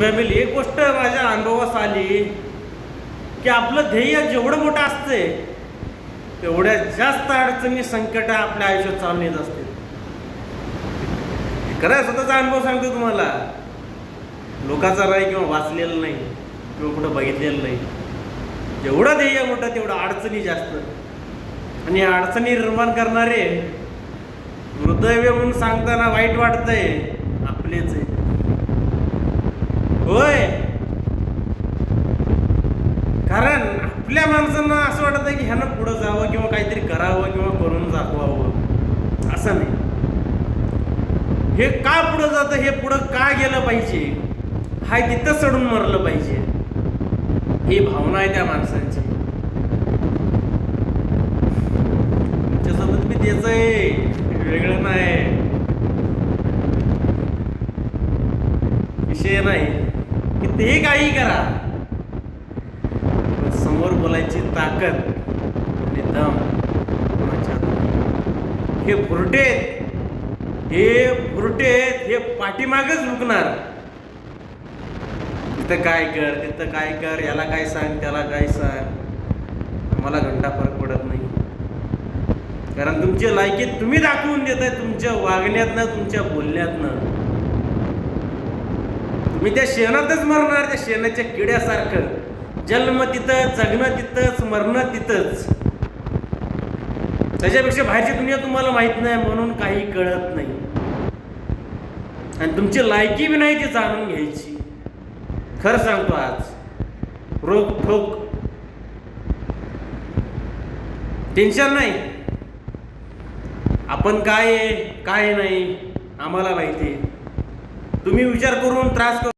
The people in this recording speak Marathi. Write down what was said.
फॅमिली एक गोष्ट माझ्या अनुभवास आली की आपलं ध्येय जेवढं मोठं असते तेवढ्या जास्त अडचणी संकट आपल्या आयुष्यात चालून येत असते खरं स्वतःचा अनुभव सांगतो तुम्हाला. लोकांचा राही किंवा वाचलेलं नाही किंवा कुठं बघितलेलं नाही. जेवढं ध्येय मोठं तेवढं अडचणी जास्त. आणि या अडचणी निर्माण करणारे हृदय म्हणून सांगताना वाईट वाटतंय आपलेच आहे. होय. कारण आपल्या माणसांना असं वाटतं की ह्यानं पुढं जावं किंवा काहीतरी करावं किंवा करून दाखवावं. असं नाही. हे का पुढं जातं हे पुढं का गेलं पाहिजे हाय तिथं चढून मरलं पाहिजे. ही भावना आहे त्या माणसांची. तुमच्यासोबत मी तेच आहे. वेगळं नाही. विषय नाही. कितीही काही करा पण समोर बोलायची ताकद आणि दम कोणाच्या हे फुरटेत हे फुरटेत हे पाठीमागच लुकणार. तिथं काय कर तिथं काय कर याला काय सांग त्याला काय सांग. मला घंटा फरक पडत नाही. कारण तुमची लायकी तुम्ही दाखवून देत आहे तुमच्या वागण्यातनं तुमच्या बोलण्यातनं. मी त्या शेणातच मरणार त्या शेणाच्या किड्यासारखं. जन्म तिथं जगणं तिथंच मरणं तिथंच. त्याच्यापेक्षा बाहेरची दुनिया तुम्हाला माहीत नाही म्हणून काही कळत नाही. आणि तुमची लायकी बी नाही ती जाणून घ्यायची. खरं सांगतो आज रोग ठोक. टेन्शन नाही. आपण काय आहे काय नाही आम्हाला माहिती आहे. तुम्ही विचार करून त्रास करून